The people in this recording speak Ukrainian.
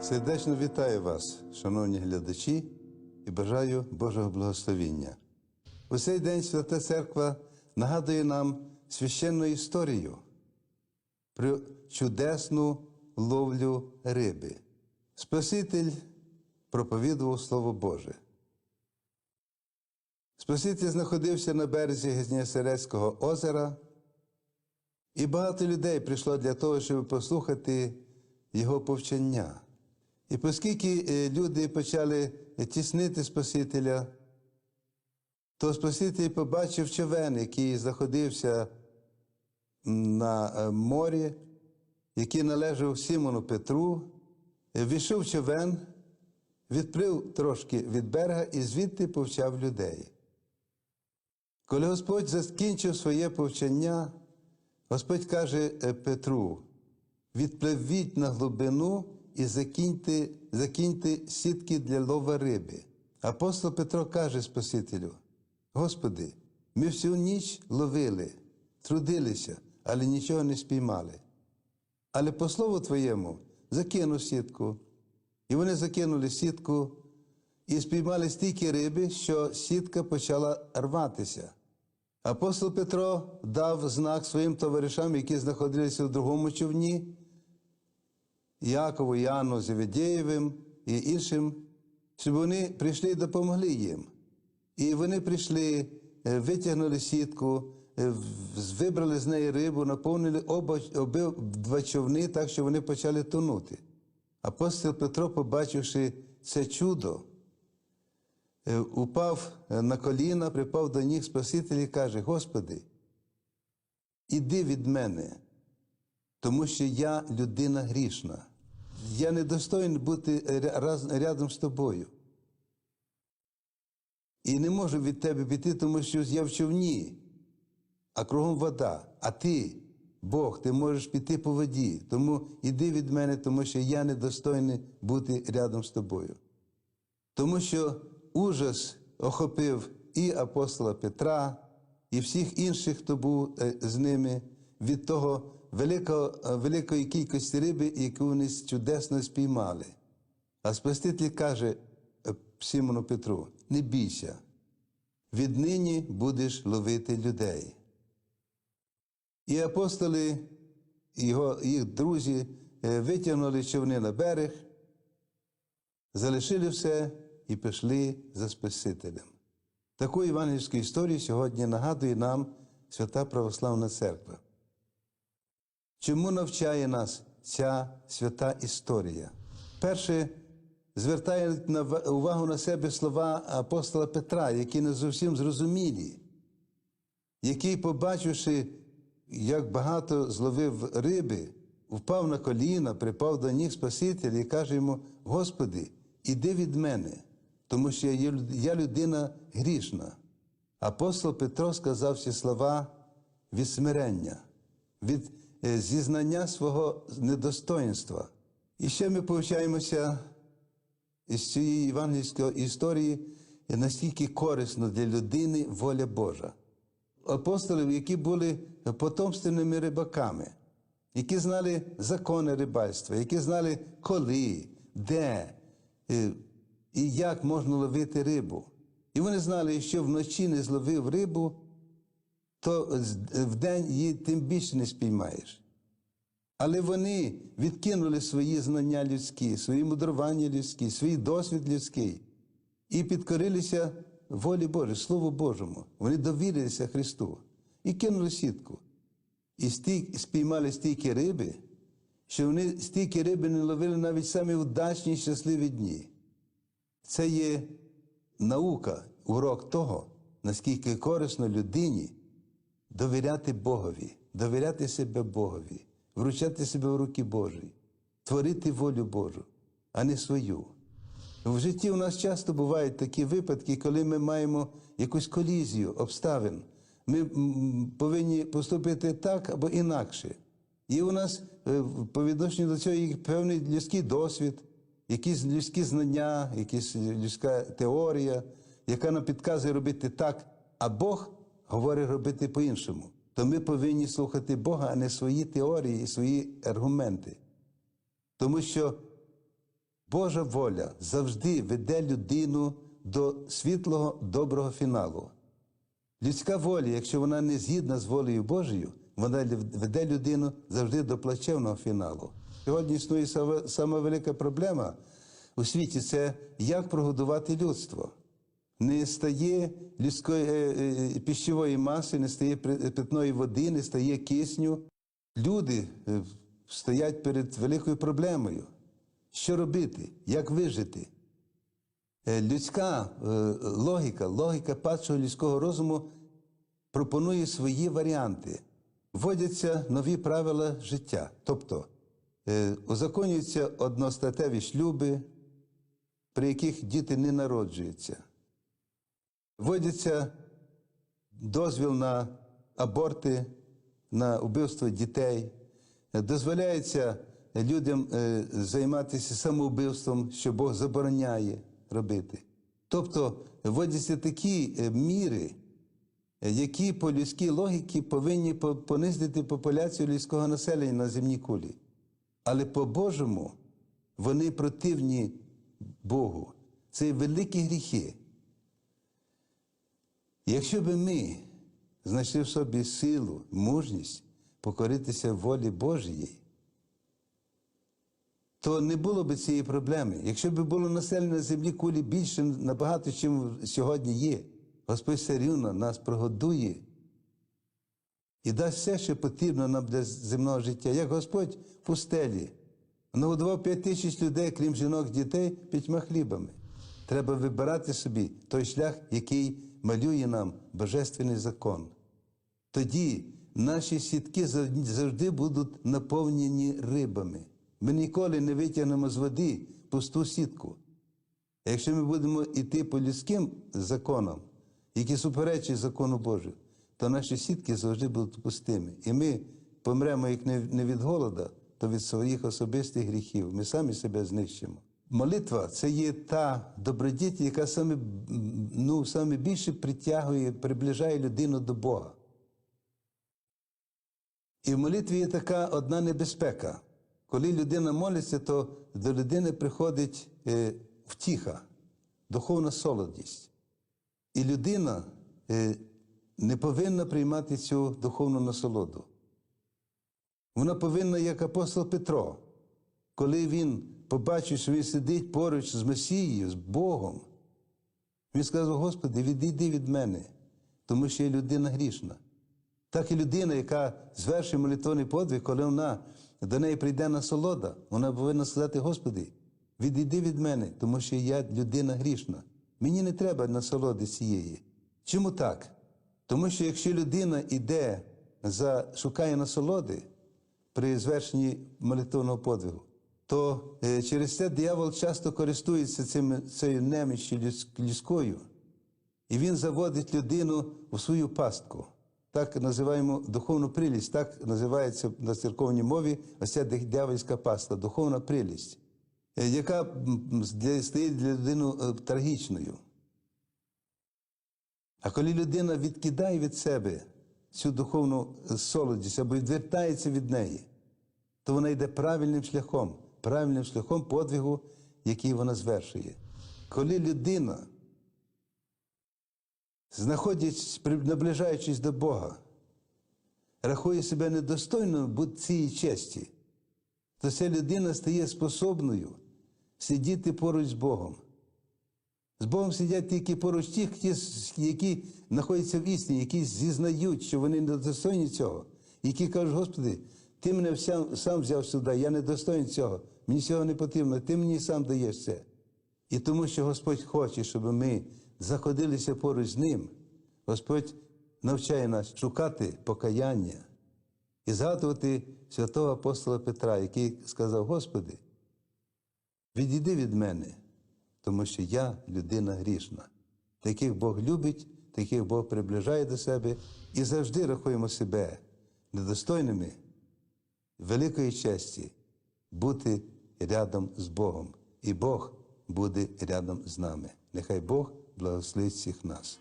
Сердечно вітаю вас, шановні глядачі, і бажаю Божого благословіння. У цей день Свята Церква нагадує нам священну історію про чудесну ловлю риби. Спаситель проповідував Слово Боже. Спаситель знаходився на березі Гезнєсерецького озера, і багато людей прийшло для того, щоб послухати його повчання. І оскільки е, люди почали тіснити Спасителя, то Спаситель побачив човен, який знаходився на е, морі, який належав Сімону Петру, Е, війшов човен, відплив трошки від берега і звідти повчав людей. Коли Господь закінчив своє повчання, Господь каже е, Петру: відпливіть на глибину і закиньте, закиньте сітки для лова риби. Апостол Петро каже Спасителю: Господи, ми всю ніч ловили, трудилися, але нічого не спіймали. Але по слову Твоєму закинув сітку. І вони закинули сітку і спіймали стільки риби, що сітка почала рватися. Апостол Петро дав знак своїм товаришам, які знаходилися в другому човні, Якову, Яну Зеведєєвим і іншим, щоб вони прийшли і допомогли їм. І вони прийшли, е, витягнули сітку, е, вибрали з неї рибу, наповнили оба два човни, так що вони почали тонути. Апостол Петро, побачивши це чудо, е, упав на коліна, припав до ніг Спасителя і каже: Господи, іди від мене, тому що я людина грішна. Я не достоїн бути рядом з тобою. І не можу від тебе піти, тому що я в човні, а кругом вода. А ти, Бог, ти можеш піти по воді. Тому іди від мене, тому що я не достойний бути рядом з тобою. Тому що ужас охопив і апостола Петра, і всіх інших, хто був е, з ними, від того великої кількості риби, яку вони чудесно спіймали. А Спаситель каже е, Симону Петру: не бійся, віднині будеш ловити людей. І апостоли, його, їх друзі е, витягнули човни на берег, залишили все і пішли за Спасителем. Таку євангельську історію сьогодні нагадує нам Свята Православна Церква. Чому навчає нас ця свята історія? Перше, звертає увагу на себе слова апостола Петра, які не зовсім зрозумілі, який, побачивши, як багато зловив риби, впав на коліна, припав до ніг Спасителя і каже йому: Господи, іди від мене, тому що я людина грішна. Апостол Петро сказав ці слова від смирення, від зізнання свого недостоїнства. І ще ми повчаємося із цієї євангельської історії, е, наскільки корисно для людини воля Божа. Апостолів, які були потомственними рибаками, які знали закони рибальства, які знали коли, де е, і як можна ловити рибу. І вони знали, якщо вночі не зловив рибу, то з- вдень її тим більше не спіймаєш. Але вони відкинули свої знання людські, свої мудрування людські, свій досвід людський і підкорилися волі Божій, Слову Божому. Вони довірилися Христу і кинули сітку. І спіймали стільки риби, що вони стільки риби не ловили навіть самі удачні і щасливі дні. Це є наука, урок того, наскільки корисно людині довіряти Богові, довіряти себе Богові, вручати себе в руки Божі, творити волю Божу, а не свою. В житті у нас часто бувають такі випадки, коли ми маємо якусь колізію обставин. Ми повинні поступити так або інакше. І у нас е, по відношенню до цього є певний людський досвід, якісь людські знання, якась людська теорія, яка нам підказує робити так, а Бог говорить робити по-іншому. То ми повинні слухати Бога, а не свої теорії і свої аргументи. Тому що Божа воля завжди веде людину до світлого доброго фіналу. Людська воля, якщо вона не згідна з волею Божою, вона веде людину завжди до плачевного фіналу. Сьогодні існує сама- велика проблема у світі це як прогодувати людство. Не стає людської е, е, пищової маси, не стає питної води, не стає кисню. Люди е, стоять перед великою проблемою. Що робити? Як вижити? Е, Людська е, логіка, логіка падшого людського розуму пропонує свої варіанти. Вводяться нові правила життя. Тобто е, узаконюються одностатеві шлюби, при яких діти не народжуються. Вводиться дозвіл на аборти, на вбивство дітей. Дозволяється людям е, займатися самоубивством, що Бог забороняє робити. Тобто вводяться такі е, міри, які по людській логіці повинні понизити популяцію людського населення на земній кулі. Але по-божому вони противні Богу. Це великі гріхи. Якщо би ми знайшли в собі силу, мужність покоритися волі Божій, то не було б цієї проблеми. Якщо б було населення на землі кулі більше набагато, чим сьогодні є, Господь все рівно нас прогодує і дасть все, що потрібно нам для земного життя. Як Господь в пустелі нагодував п'ять тисяч людей, крім жінок, дітей, п'ятьма хлібами. Треба вибирати собі той шлях, який малює нам божественний закон. Тоді наші сітки завжди будуть наповнені рибами. Ми ніколи не витягнемо з води пусту сітку. А якщо ми будемо йти по людським законам, які суперечать закону Божу, то наші сітки завжди будуть пустими. І ми помремо як не від голода, то від своїх особистих гріхів. Ми самі себе знищимо. Молитва це є та добродіть, яка саме, ну, саме більше притягує, приближає людину до Бога. І в молитві є така одна небезпека. Коли людина молиться, то до людини приходить е, втіха, духовна солодість. І людина е, не повинна приймати цю духовну насолоду. Вона повинна, як апостол Петро, коли він побачив, що він сидить поруч з Месією, з Богом, він сказав: Господи, відійди від мене, тому що я людина грішна. Так і людина, яка звершує молитвоний подвиг, коли вона до неї прийде насолода, вона повинна сказати: Господи, відійди від мене, тому що я людина грішна. Мені не треба насолоди цієї. Чому так? Тому що якщо людина йде за шукає насолоди при звершенні молитвного подвигу, то е, через це диявол часто користується цим, цією неміччю людсь- людською, і він заводить людину у свою пастку. Так називаємо духовну прилість, так називається на церковній мові ось ця диявольська паста, духовна прилість, е, яка стає для людини е, трагічною. А коли людина відкидає від себе цю духовну солодість або відвертається від неї, то вона йде правильним шляхом, правильним шляхом подвигу, який вона звершує. Коли людина знаходячись, наближаючись до Бога, рахує себе недостойною бути цієї честі, то ця людина стає способною сидіти поруч з Богом. З Богом сидять тільки поруч ті, які знаходяться в істині, які зізнають, що вони недостойні цього, які кажуть, Господи, ти мене сам взяв сюди, я недостойний цього, мені цього не потрібно, ти мені сам даєш це. І тому, що Господь хоче, щоб ми заходилися поруч з Ним, Господь навчає нас шукати покаяння і згадувати святого апостола Петра, який сказав: Господи, відійди від мене, тому що я людина грішна. Таких Бог любить, таких Бог приближає до себе і завжди рахуємо себе недостойними великої честі бути рядом з Богом. І Бог буде рядом з нами. Нехай Бог благословить всіх нас.